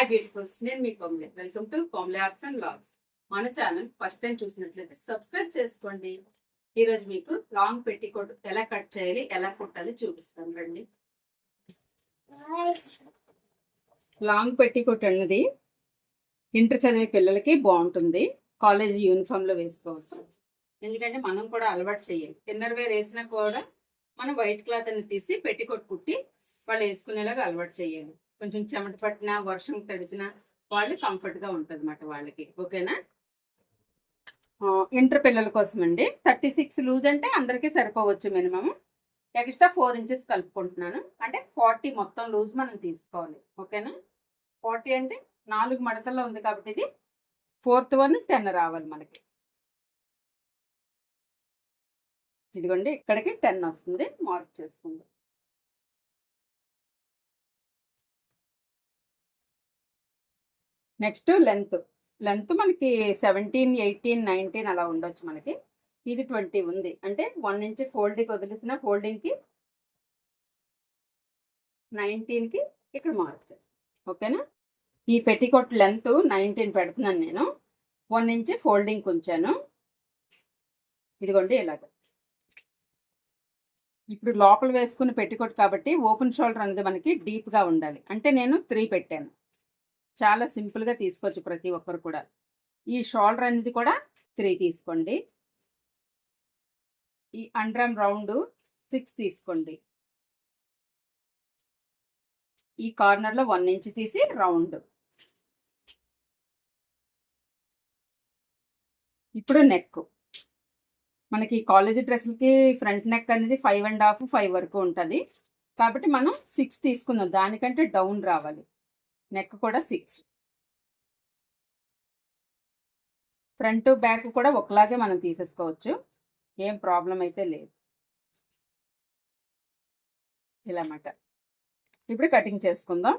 Hi beautifuls నేను మీ Komle. Welcome to Komle arts and blogs మన channel first time చూసినట్లయితే subscribe చేసుకోండి. ఈరోజు మీకు లాంగ్ పెట్టికోట్ ఎలా కట్ చేయాలి ఎలా కుట్టాలి చూపిస్తాను రండి. లాంగ్ పెట్టికోట్ అన్నది ఇంటర్ చదివే పిల్లలకి బాగుంటుంది. కాలేజ్ యూనిఫామ్లో వేసుకోవచ్చు. ఎందుకంటే మనం కూడా అలవాటు చేయాలి. ఇన్నర్ వేర్ వేసినా కూడా మనం వైట్ క్లాత్ అని తీసి పెట్టికోట్ కుట్టి వాళ్ళు వేసుకునేలాగా అలవాటు చేయాలి. కొంచెం చెమట పట్టినా వర్షం తడిచినా వాళ్ళు కంఫర్ట్గా ఉంటుంది అన్నమాట వాళ్ళకి. ఓకేనా? ఇంటర్ పిల్లల కోసం అండి థర్టీ సిక్స్ లూజ్ అంటే అందరికీ సరిపోవచ్చు మినిమం ఎక్స్ట్రా ఫోర్ ఇంచెస్ కలుపుకుంటున్నాను. అంటే ఫార్టీ మొత్తం లూజ్ మనం తీసుకోవాలి. ఓకేనా? ఫార్టీ అంటే నాలుగు మడతల్లో ఉంది కాబట్టి ఇది ఫోర్త్ వన్ టెన్ రావాలి మనకి. ఇదిగోండి ఇక్కడికి టెన్ వస్తుంది. మార్క్ చేసుకుందాం. నెక్స్ట్ లెంత్ లెంత్ మనకి సెవెంటీన్ ఎయిటీన్ నైన్టీన్ అలా ఉండొచ్చు మనకి. ఇది ట్వంటీ ఉంది. అంటే వన్ ఇంచ్ ఫోల్డింగ్ వదిలేసిన ఫోల్డింగ్కి నైన్టీన్కి ఇక్కడ మార్క్ చేస్తాను ఓకేనా ఈ పెట్టికోట్ లెంత్ నైన్టీన్ పెడుతున్నాను నేను. వన్ ఇంచ్ ఫోల్డింగ్ ఉంచాను. ఇదిగోండి ఇలాగ. ఇప్పుడు లోపల వేసుకుని పెట్టికోట్ కాబట్టి ఓపెన్ షోల్డర్ అనేది మనకి డీప్గా ఉండాలి. అంటే నేను త్రీ పెట్టాను. చాలా సింపుల్గా తీసుకోవచ్చు ప్రతి ఒక్కరు కూడా. ఈ షోల్డర్ అనేది కూడా త్రీ తీసుకోండి. ఈ అండ్రమ్ రౌండ్ సిక్స్ తీసుకోండి. ఈ కార్నర్లో వన్ ఇంచ్ తీసి రౌండ్. ఇప్పుడు నెక్. మనకి కాలేజీ డ్రెస్లకి ఫ్రంట్ నెక్ అనేది ఫైవ్ అండ్ హాఫ్ ఫైవ్ వరకు ఉంటుంది. కాబట్టి మనం సిక్స్ తీసుకుందాం. దానికంటే డౌన్ రావాలి. నెక్ కూడా సిక్స్. ఫ్రంట్ బ్యాక్ కూడా ఒకలాగే మనం తీసేసుకోవచ్చు. ఏం ప్రాబ్లం అయితే లేదు. ఇలా అన్నమాట ఇప్పుడు కటింగ్ చేసుకుందాం.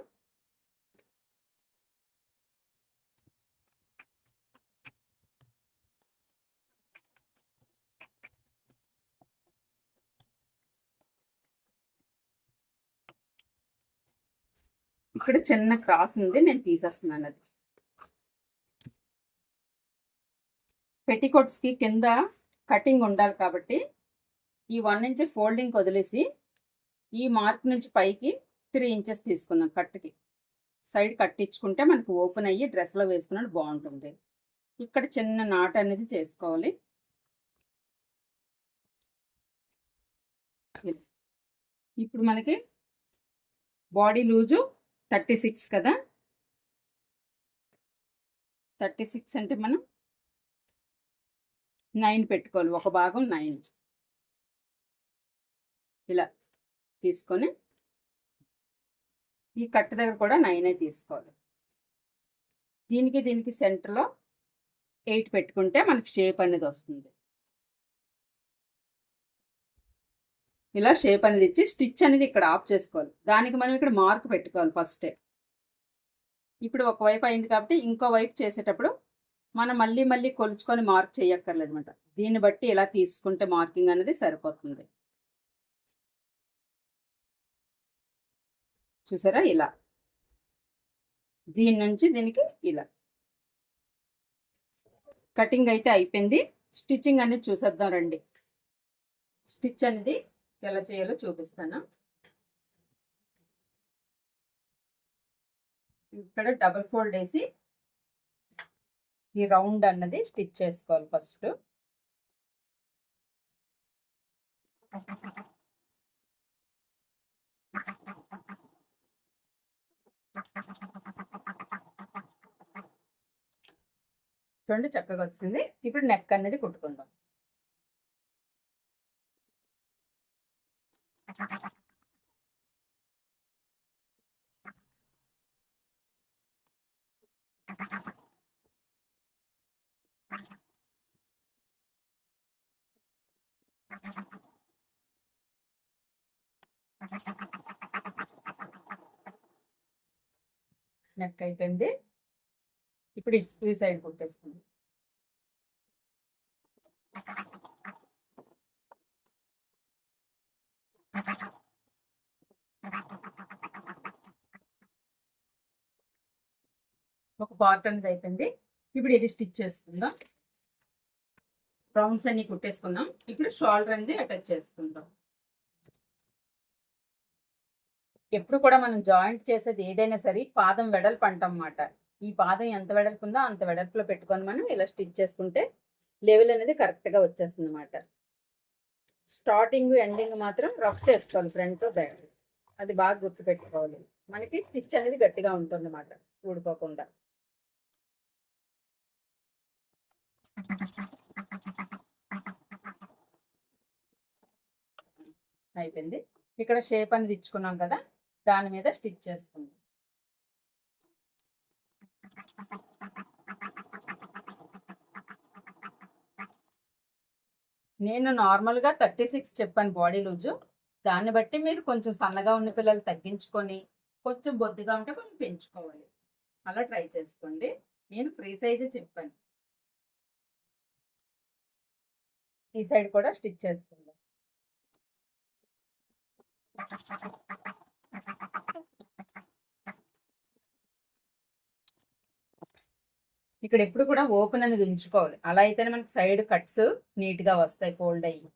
ఇక్కడ చిన్న క్రాస్ ఉంది నేను తీసేస్తున్నాను అది. పెట్టికోట్స్కి కింద కటింగ్ ఉండాలి కాబట్టి ఈ వన్ ఇంచ్ ఫోల్డింగ్ వదిలేసి ఈ మార్క్ నుంచి పైకి త్రీ ఇంచెస్ తీసుకుందాం కట్కి సైడ్ కట్టించుకుంటే మనకు ఓపెన్ అయ్యి డ్రెస్లో వేసుకున్నట్టు బాగుంటుంది. ఇక్కడ చిన్న నాట్ అనేది చేసుకోవాలి. ఇప్పుడు మనకి బాడీ లూజు థర్టీ సిక్స్ కదా? థర్టీ సిక్స్ అంటే మనం నైన్ పెట్టుకోవాలి. ఒక భాగం నైన్. ఇలా తీసుకొని ఈ కట్ట దగ్గర కూడా నైనే తీసుకోవాలి. దీనికి దీనికి సెంటర్లో ఎయిట్ పెట్టుకుంటే మనకి షేప్ అనేది వస్తుంది. ఇలా షేప్ అనేది ఇచ్చి స్టిచ్ అనేది ఇక్కడ ఆఫ్ చేసుకోవాలి. దానికి మనం ఇక్కడ మార్క్ పెట్టుకోవాలి ఫస్టే ఇప్పుడు ఒకవైపు అయింది కాబట్టి ఇంకో వైపు చేసేటప్పుడు మనం మళ్ళీ మళ్ళీ కొలుచుకొని మార్క్ చేయక్కర్లేదు అనమాట దీన్ని బట్టి ఇలా తీసుకుంటే మార్కింగ్ అనేది సరిపోతుంది. చూసారా? ఇలా. దీని నుంచి దీనికి ఇలా. కటింగ్ అయితే అయిపోయింది. స్టిచ్చింగ్ అనేది చూసేద్దాం రండి. స్టిచ్ అనేది ఎలా చేయాలో చూపిస్తాను. ఇక్కడ డబుల్ ఫోల్డ్ వేసి ఈ రౌండ్ అన్నది స్టిచ్ చేసుకోవాలి ఫస్ట్. చూడండి చక్కగా వచ్చింది. ఇప్పుడు నెక్ అనేది కుట్టుకుందాం. నెక్ అయిపోయింది ఇప్పుడు ఇటు- ఈ సైడ్ కొట్టేసుకుంది పార్ట్ అనేది అయిపోయింది. ఇప్పుడు ఇది స్టిచ్ చేసుకుందాం. రౌండ్స్ అన్ని కుట్టేసుకుందాం. ఇప్పుడు షోల్డర్ అనేది అటాచ్ చేసుకుందాం. ఎప్పుడు కూడా మనం జాయింట్ చేసేది ఏదైనా సరే పాదం వెడల్పు అంటమాట. ఈ పాదం ఎంత వెడల్పు ఉందో అంత వెడల్పులో పెట్టుకొని మనం ఇలా స్టిచ్ చేసుకుంటే లెవెల్ అనేది కరెక్ట్గా వచ్చేస్తుంది అనమాట స్టార్టింగ్ ఎండింగ్ మాత్రం రఫ్ చేసుకోవాలి ఫ్రంట్ బ్యాక్. అది బాగా గుర్తు పెట్టుకోవాలి మనకి స్టిచ్ అనేది గట్టిగా ఉంటుంది అన్నమాట ఊడిపోకుండా అయిపోయింది. ఇక్కడ షేప్ అనేది ఇచ్చుకున్నాం కదా దాని మీద స్టిచ్ చేసుకుందాం. నేను నార్మల్గా థర్టీ సిక్స్ చెప్పాను బాడీ లూజు. దాన్ని బట్టి మీరు కొంచెం సన్నగా ఉన్న పిల్లలు తగ్గించుకొని కొంచెం బొద్దుగా ఉంటే కొంచెం పెంచుకోవాలి. అలా ట్రై చేసుకోండి. నేను ఫ్రీ సైజే చెప్పాను. ఈ సైడ్ కూడా స్టిచ్ చేసుకుందాం. ఇక్కడ ఎప్పుడు కూడా ఓపెన్ అనేది ఉంచుకోవాలి. అలా అయితేనే మనకి సైడ్ కట్స్ నీట్గా వస్తాయి ఫోల్డ్ అయ్యి.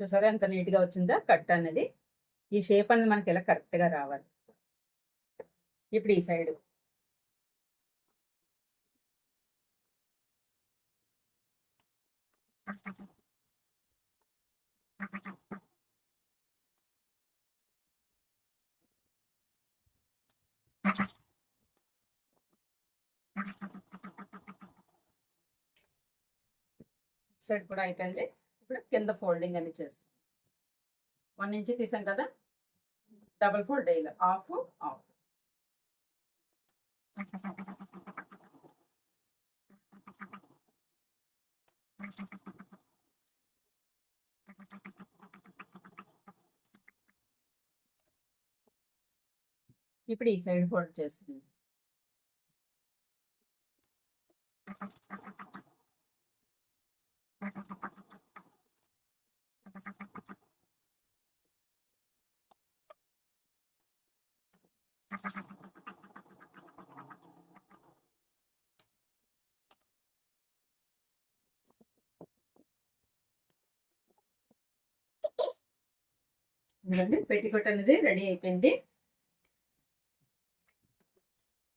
చూసారా? ఎంత నీట్గా వచ్చిందా కట్ అనేది. ఈ షేప్ అనేది మనకి ఇలా కరెక్ట్గా రావాలి. ఇప్పుడు ఈ సైడ్. సైడ్ కూడా అయిపోయింది. ఇప్పుడు కింద ఫోల్డింగ్ అని చేస్తాం. వన్ ఇంచ్ తీసాం కదా? డబల్ ఫోల్డ్ వేయాలి ఆఫ్ ఆఫ్. ఇప్పుడు ఈ సైడ్ ఫోల్డ్ చేస్తుంది ఇదిగోండి పెట్టికోట్ అనేది రెడీ అయిపోయింది.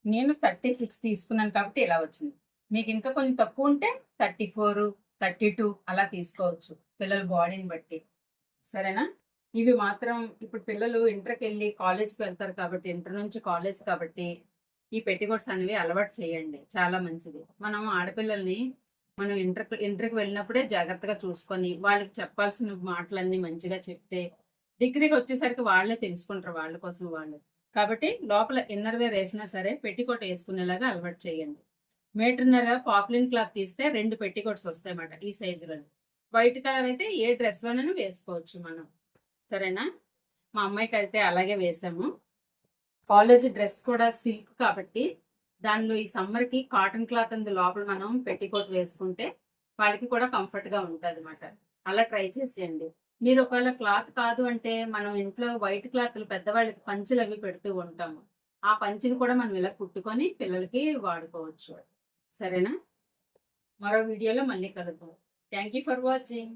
నేను థర్టీ సిక్స్ తీసుకున్నాను కాబట్టి ఇలా వచ్చింది. మీకు ఇంకా కొంచెం తక్కువ ఉంటే థర్టీ ఫోర్ థర్టీ టూ అలా తీసుకోవచ్చు పిల్లల బాడీని బట్టి. సరేనా? ఇవి మాత్రం ఇప్పుడు పిల్లలు ఇంటర్కి వెళ్ళి కాలేజ్కి వెళ్తారు కాబట్టి ఇంటర్ నుంచి కాలేజ్ కాబట్టి ఈ పెట్టికోట్స్ అనేవి అలవాటు చేయండి. చాలా మంచిది. మనం ఆడపిల్లల్ని మనం ఇంటర్ ఇంటర్కి వెళ్ళినప్పుడే జాగ్రత్తగా చూసుకొని వాళ్ళకి చెప్పాల్సిన మాటలన్నీ మంచిగా చెప్తే డిగ్రీకి వచ్చేసరికి వాళ్ళే తెలుసుకుంటారు వాళ్ళ కోసం వాళ్ళు. కాబట్టి లోపల ఇన్నర్ వేర్ వేసినా సరే పెట్టికోట్ వేసుకునేలాగా అలవాటు చేయండి. మీటర్న్నర పాపులిన్ క్లాత్ తీస్తే రెండు పెట్టికోట్స్ వస్తాయి అన్నమాట ఈ సైజులో వైట్ కలర్ అయితే ఏ డ్రెస్లోనైనా వేసుకోవచ్చు మనం. సరేనా? మా అమ్మాయికి అయితే అలాగే వేసాము. కాలేజ్ డ్రెస్ కూడా సిల్క్ కాబట్టి దానిలో ఈ సమ్మర్కి కాటన్ క్లాత్ అందు లోపల మనం పెట్టికోట్ వేసుకుంటే వాళ్ళకి కూడా కంఫర్ట్గా ఉంటుంది అనమాట అలా ట్రై చేసేయండి. మీరు ఒకవేళ క్లాత్ కాదు అంటే మనం ఇంట్లో వైట్ క్లాత్లు పెద్దవాళ్ళకి పంచులు అవి పెడుతూ ఉంటాము. ఆ పంచిని కూడా మనం ఇలా కుట్టుకొని పిల్లలకి వాడుకోవచ్చు. సరేనా? మరో వీడియోలో మళ్ళీ కలుద్దాం. Thank you for watching.